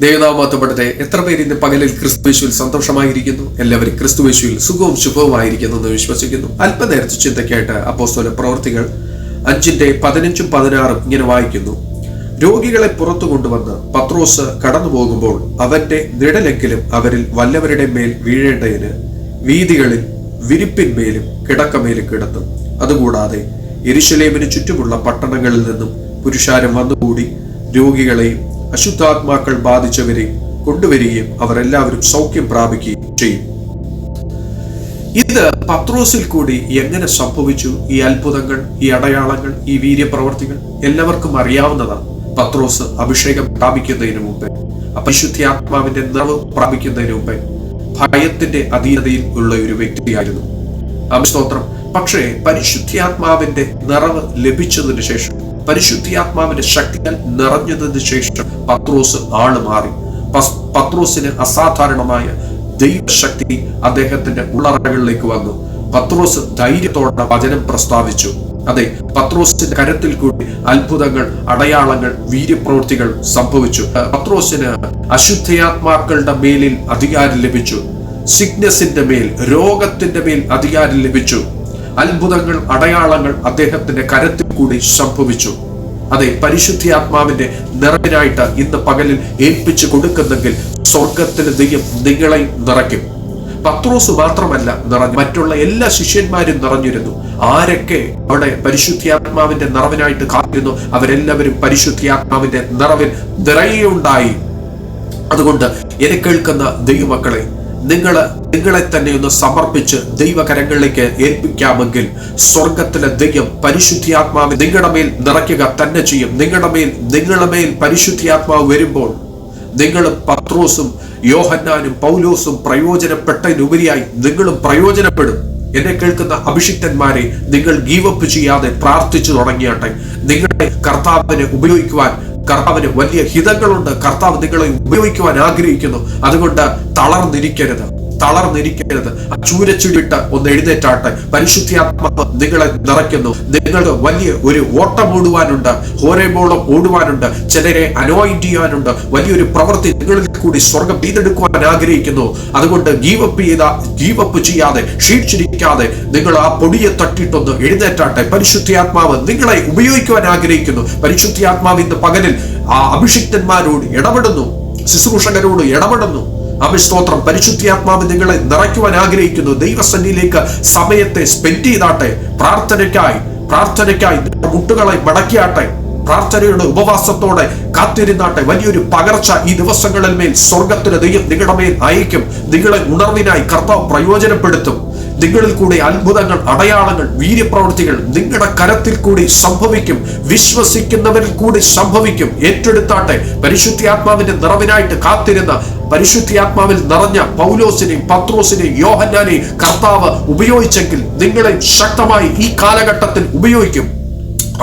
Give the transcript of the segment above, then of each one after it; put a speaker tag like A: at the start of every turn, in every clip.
A: ദേവനാമത്തപ്പെടട്ടെ എത്ര പേര് ഇന്ന് പകലിൽ ക്രിസ്തുവേശുവിൽ സന്തോഷമായിരിക്കുന്നു? എല്ലാവരും ക്രിസ്തുവേശുവിൽ സുഖവും ശുഭവുമായിരിക്കുന്നു എന്ന് വിശ്വസിക്കുന്നു. അല്പനേരത്തെ ചിന്തയ്ക്കായിട്ട് അപ്പോസ്തോല പ്രവർത്തികൾ അഞ്ചിന്റെ പതിനഞ്ചും പതിനാറും ഇങ്ങനെ വായിക്കുന്നു. രോഗികളെ പുറത്തു കൊണ്ടുവന്ന് പത്രോസ് കടന്നു പോകുമ്പോൾ അവന്റെ നിഴലെങ്കിലും അവരിൽ വല്ലവരുടെ മേൽ വീഴേണ്ടതിന് വീതികളിൽ വിരിപ്പിന്മേലും കിടക്കമേലും കിടത്തും അതുകൂടാതെ എരിശലേമിന് ചുറ്റുമുള്ള പട്ടണങ്ങളിൽ നിന്നും പുരുഷാരം വന്നുകൂടി രോഗികളെയും അശുദ്ധാത്മാക്കൾ ബാധിച്ചവരെ കൊണ്ടുവരികയും അവരെല്ലാവരും സൗഖ്യം പ്രാപിക്കുകയും ചെയ്യും. ഇത് പത്രോസിൽ കൂടി എങ്ങനെ സംഭവിച്ചു? ഈ അത്ഭുതങ്ങൾ ഈ അടയാളങ്ങൾ ഈ വീര്യപ്രവർത്തികൾ എല്ലാവർക്കും അറിയാവുന്നതാണ്. പത്രോസ് അഭിഷേകം പ്രാപിക്കുന്നതിന് മുമ്പേ അപരിശുദ്ധാത്മാവിന്റെ നിറവ് പ്രാപിക്കുന്നതിന് മുമ്പേ ഭയത്തിന്റെ അധീനതയിൽ ഉള്ള ഒരു വ്യക്തിയായിരുന്നു. അഭിസ്തോത്രം പക്ഷേ പരിശുദ്ധാത്മാവിന്റെ നിറവ് ലഭിച്ചതിന് ശേഷം പരിശുദ്ധാത്മാവിന്റെ ശക്തിയാൽ നിറഞ്ഞതിന് ശേഷം പത്രോസ് ആൾ മാറി. പത്രോസിന് അസാധാരണമായ ദൈവശക്തി അദ്ദേഹത്തിന്റെ ഉള്ളറകളിലേക്ക് വന്നു. പത്രോസ് ധൈര്യത്തോടെ വചനം പ്രസ്താവിച്ചു. അതെ പത്രോസിന്റെ കരത്തിൽ കൂടി അത്ഭുതങ്ങൾ അടയാളങ്ങൾ വീര്യപ്രവൃത്തികൾ സംഭവിച്ചു. പത്രോസിന് അശുദ്ധയാത്മാക്കളുടെ മേലിൽ അധികാരം ലഭിച്ചു. സിഗ്നസിന്റെ മേൽ രോഗത്തിന്റെ മേൽ അധികാരം ലഭിച്ചു. അത്ഭുതങ്ങൾ അടയാളങ്ങൾ അദ്ദേഹത്തിന്റെ കരത്തിൽ കൂടി സംഭവിച്ചു. അതെ പരിശുദ്ധി ആത്മാവിന്റെ നിറവിനായിട്ട് ഇന്ന് പകലിൽ ഏൽപ്പിച്ചു കൊടുക്കുന്നെങ്കിൽ സ്വർഗത്തിന് ദൈവം നിങ്ങളെ നിറയ്ക്കും. പത്രോസ് മാത്രമല്ല നിറഞ്ഞു മറ്റുള്ള എല്ലാ ശിഷ്യന്മാരും നിറഞ്ഞിരുന്നു. ആരൊക്കെ അവിടെ പരിശുദ്ധാത്മാവിന്റെ നിറവിനായിട്ട് കാത്തിരുന്നു അവരെല്ലാവരും പരിശുദ്ധാത്മാവിന്റെ നിറവിൽ നിറയുണ്ടായി. അതുകൊണ്ട് എന്നെ കേൾക്കുന്ന ദൈവമക്കളെ നിങ്ങൾ നിങ്ങളെ തന്നെ ഒന്ന് സമർപ്പിച്ച് ദൈവകരങ്ങളിലേക്ക് ഏൽപ്പിക്കാമെങ്കിൽ സ്വർഗത്തിലെ ദൈവം പരിശുദ്ധിയാത്മാവ് നിങ്ങളുടെ മേൽ നിറയ്ക്കുക തന്നെ ചെയ്യും. നിങ്ങളുടെ മേൽ നിങ്ങളുടെ മേൽ പരിശുദ്ധിയാത്മാവ് വരുമ്പോൾ നിങ്ങളും പത്രോസും യോഹന്നാനും പൗലോസും പ്രയോജനപ്പെട്ടതിനുപരിയായി നിങ്ങളും പ്രയോജനപ്പെടും. എന്നെ കേൾക്കുന്ന അഭിഷിക്തന്മാരെ നിങ്ങൾ ഗീവപ്പ് ചെയ്യാതെ പ്രാർത്ഥിച്ചു തുടങ്ങിയാട്ടെ. നിങ്ങളുടെ കർത്താവിനെ ഉപയോഗിക്കുവാൻ കർത്താവിന് വലിയ ഹിതങ്ങളുണ്ട്. കർത്താവ് നിങ്ങളെ ഉപയോഗിക്കുവാൻ ആഗ്രഹിക്കുന്നു. അതുകൊണ്ട് തളർന്നിരിക്കരുത്. തളർന്നിരിക്കരുത്. ആ ചൂരച്ചുടിട്ട് ഒന്ന് എഴുന്നേറ്റാട്ടെ. പരിശുദ്ധാത്മാവ് നിങ്ങളെ നിറയ്ക്കുന്നു. നിങ്ങൾക്ക് വലിയ ഒരു ഓട്ടം ഓടുവാനുണ്ട് ഹോരേബോളം ഓടുവാനുണ്ട് ചിലരെ അനോയിന്റ് ചെയ്യാനുണ്ട്. വലിയൊരു പ്രവൃത്തി നിങ്ങളിൽ കൂടി സ്വർഗം വീതെടുക്കുവാൻ ആഗ്രഹിക്കുന്നു. അതുകൊണ്ട് ഗീവപ്പ് ചെയ്ത ഗീവപ്പ് ചെയ്യാതെ ക്ഷീണിച്ചിരിക്കാതെ നിങ്ങൾ ആ പൊടിയെ തട്ടിയിട്ടൊന്ന് എഴുന്നേറ്റാട്ടെ. പരിശുദ്ധാത്മാവ് നിങ്ങളെ ഉപയോഗിക്കുവാൻ ആഗ്രഹിക്കുന്നു. പരിശുദ്ധാത്മാവ് ഇന്ന് പകലിൽ ആ അഭിഷിക്തന്മാരോട് ഇടപെടുന്നു. ശുശ്രൂഷകരോട് ഇടപെടുന്നു. അഭിസ്തോത്രം. പരിശുദ്ധാത്മാവ് നിങ്ങളെ നിറയ്ക്കുവാൻ ആഗ്രഹിക്കുന്നു. ദൈവസന്നിധിയിലേക്ക് സമയത്തെ സ്പെൻഡ് ചെയ്താട്ടെ. പ്രാർത്ഥനയ്ക്കായി പ്രാർത്ഥനയ്ക്കായി മുട്ടുകളെ മടക്കിയാട്ടെ. പ്രാർത്ഥനയുടെ ഉപവാസത്തോടെ കാത്തിരുന്നാട്ടെ. വലിയൊരു പകർച്ച ഈ ദിവസങ്ങളിൽ മേൽ സ്വർഗത്തിന് ദൈവം നിങ്ങളുടെ മേൽ അയക്കും നിങ്ങളെ ഉണർവിനായി കർത്താവ് പ്രയോജനപ്പെടുത്തും. നിങ്ങളിൽ കൂടി അത്ഭുതങ്ങൾ അടയാളങ്ങൾ വീര്യപ്രവൃത്തികൾ നിങ്ങളുടെ കരത്തിൽ കൂടി സംഭവിക്കും. വിശ്വസിക്കുന്നവരിൽ കൂടി സംഭവിക്കും. ഏറ്റെടുത്താട്ടെ പരിശുദ്ധാത്മാവിന്റെ നിറവിനായിട്ട് കാത്തിരുന്ന പരിശുദ്ധാത്മാവിൽ നിറഞ്ഞ പൗലോസിനെയും പത്രോസിനെയും യോഹന്നാനെയും കർത്താവ് ഉപയോഗിച്ചെങ്കിൽ നിങ്ങളെ ശക്തമായി ഈ കാലഘട്ടത്തിൽ ഉപയോഗിക്കും.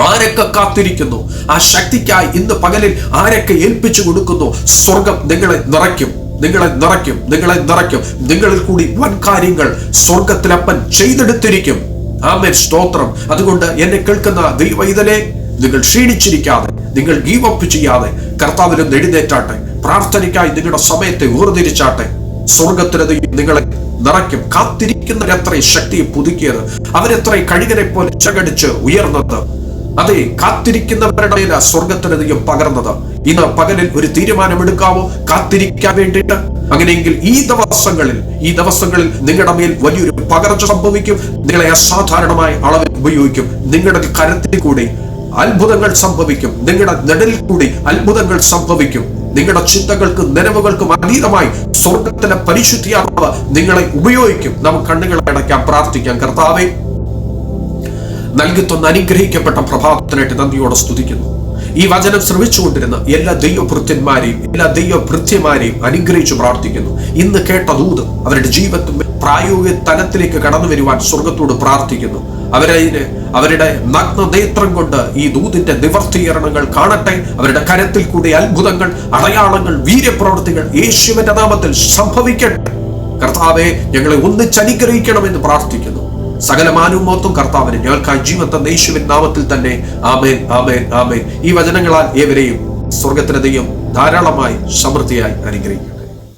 A: ആരൊക്കെ കാത്തിരിക്കുന്നു? ആ ശക്തിക്കായി ഇന്ന് പകലിൽ ആരൊക്കെ ഏൽപ്പിച്ചു കൊടുക്കുന്നു? സ്വർഗം നിങ്ങളെ നിറയ്ക്കും. നിങ്ങളെ നിറയ്ക്കും നിങ്ങളെ നിറയ്ക്കും. നിങ്ങളിൽ കൂടി വൻ കാര്യങ്ങൾ സ്വർഗത്തിലപ്പൻ ചെയ്തെടുത്തിരിക്കും. ആമേൻ. സ്തോത്രം. അതുകൊണ്ട് എന്നെ കേൾക്കുന്ന ദൈവൈതലെ നിങ്ങൾ ക്ഷീണിച്ചിരിക്കാതെ നിങ്ങൾ ഗീവപ്പ് ചെയ്യാതെ കർത്താവിനും എഴുന്നേറ്റാട്ടെ. പ്രാർത്ഥനയ്ക്കായി നിങ്ങളുടെ സമയത്തെ വേർതിരിച്ചാട്ടെ. സ്വർഗത്തിന് നിങ്ങളെ നിറയ്ക്കും. കാത്തിരിക്കുന്നവരെത്ര ശക്തിയെ പുതുക്കിയത് അവരെത്ര കഴുകനെ പോലെ ചകടിച്ച് ഉയർന്നത്. അതെ കാത്തിരിക്കുന്നവരുടെ സ്വർഗത്തിനധികം പകർന്നത്. ഇന്ന് പകലിൽ ഒരു തീരുമാനമെടുക്കാവോ കാത്തിരിക്കാൻ വേണ്ടിയിട്ട്. അങ്ങനെയെങ്കിൽ ഈ ദിവസങ്ങളിൽ ഈ ദിവസങ്ങളിൽ നിങ്ങളുടെ മേൽ വലിയൊരു പകർച്ച സംഭവിക്കും. നിങ്ങളെ അസാധാരണമായ അളവിൽ ഉപയോഗിക്കും. നിങ്ങളുടെ കരത്തിൽ കൂടി അത്ഭുതങ്ങൾ സംഭവിക്കും. നിങ്ങളുടെ നെടലിൽ കൂടി അത്ഭുതങ്ങൾ സംഭവിക്കും. നിങ്ങളുടെ ചിന്തകൾക്കും നിലവുകൾക്കും അതീതമായി സ്വർഗത്തിലെ പരിശുദ്ധിയാത്മാവ് നിങ്ങളെ ഉപയോഗിക്കും. നമുക്ക് കണ്ണുകളെ അടയ്ക്കാം പ്രാർത്ഥിക്കാം. കർത്താവേ നൽകിത്തൊന്ന് അനുഗ്രഹിക്കപ്പെട്ട പ്രഭാതത്തിനായിട്ട് നന്ദിയോടെ സ്തുതിക്കുന്നു. ഈ വചനം ശ്രമിച്ചുകൊണ്ടിരുന്ന എല്ലാ ദൈവഭൃത്യന്മാരെയും എല്ലാ ദൈവഭൃത്യമാരെയും അനുഗ്രഹിച്ചു പ്രാർത്ഥിക്കുന്നു. ഇന്ന് കേട്ട ദൂത് അവരുടെ ജീവിതത്തിൽ പ്രായോഗിക തലത്തിലേക്ക് കടന്നു വരുവാൻ സ്വർഗത്തോട് പ്രാർത്ഥിക്കുന്നു. അവരതിന് അവരുടെ നഗ്ന നേത്രം കൊണ്ട് ഈ ദൂതിന്റെ നിവർത്തീകരണങ്ങൾ കാണട്ടെ. അവരുടെ കരത്തിൽ കൂടി അത്ഭുതങ്ങൾ അടയാളങ്ങൾ വീര്യപ്രവർത്തികൾ യേശുവിന്റെ നാമത്തിൽ സംഭവിക്കട്ടെ. കർത്താവെ ഞങ്ങളെ ഒന്നിച്ച് അനുഗ്രഹിക്കണമെന്ന് പ്രാർത്ഥിക്കുന്നു. സകല മാനവുമോത്തും കർത്താവിന് ഞങ്ങൾക്കായി ജീവൻ തന്ന യേശുവിൻ നാമത്തിൽ തന്നെ ആമേൻ ആമേൻ ആമേൻ. ഈ വചനങ്ങളാൽ ഏവരെയും സ്വർഗത്തിലെ ദൈവം ധാരാളമായി സമൃദ്ധിയായി അനുഗ്രഹിക്കട്ടെ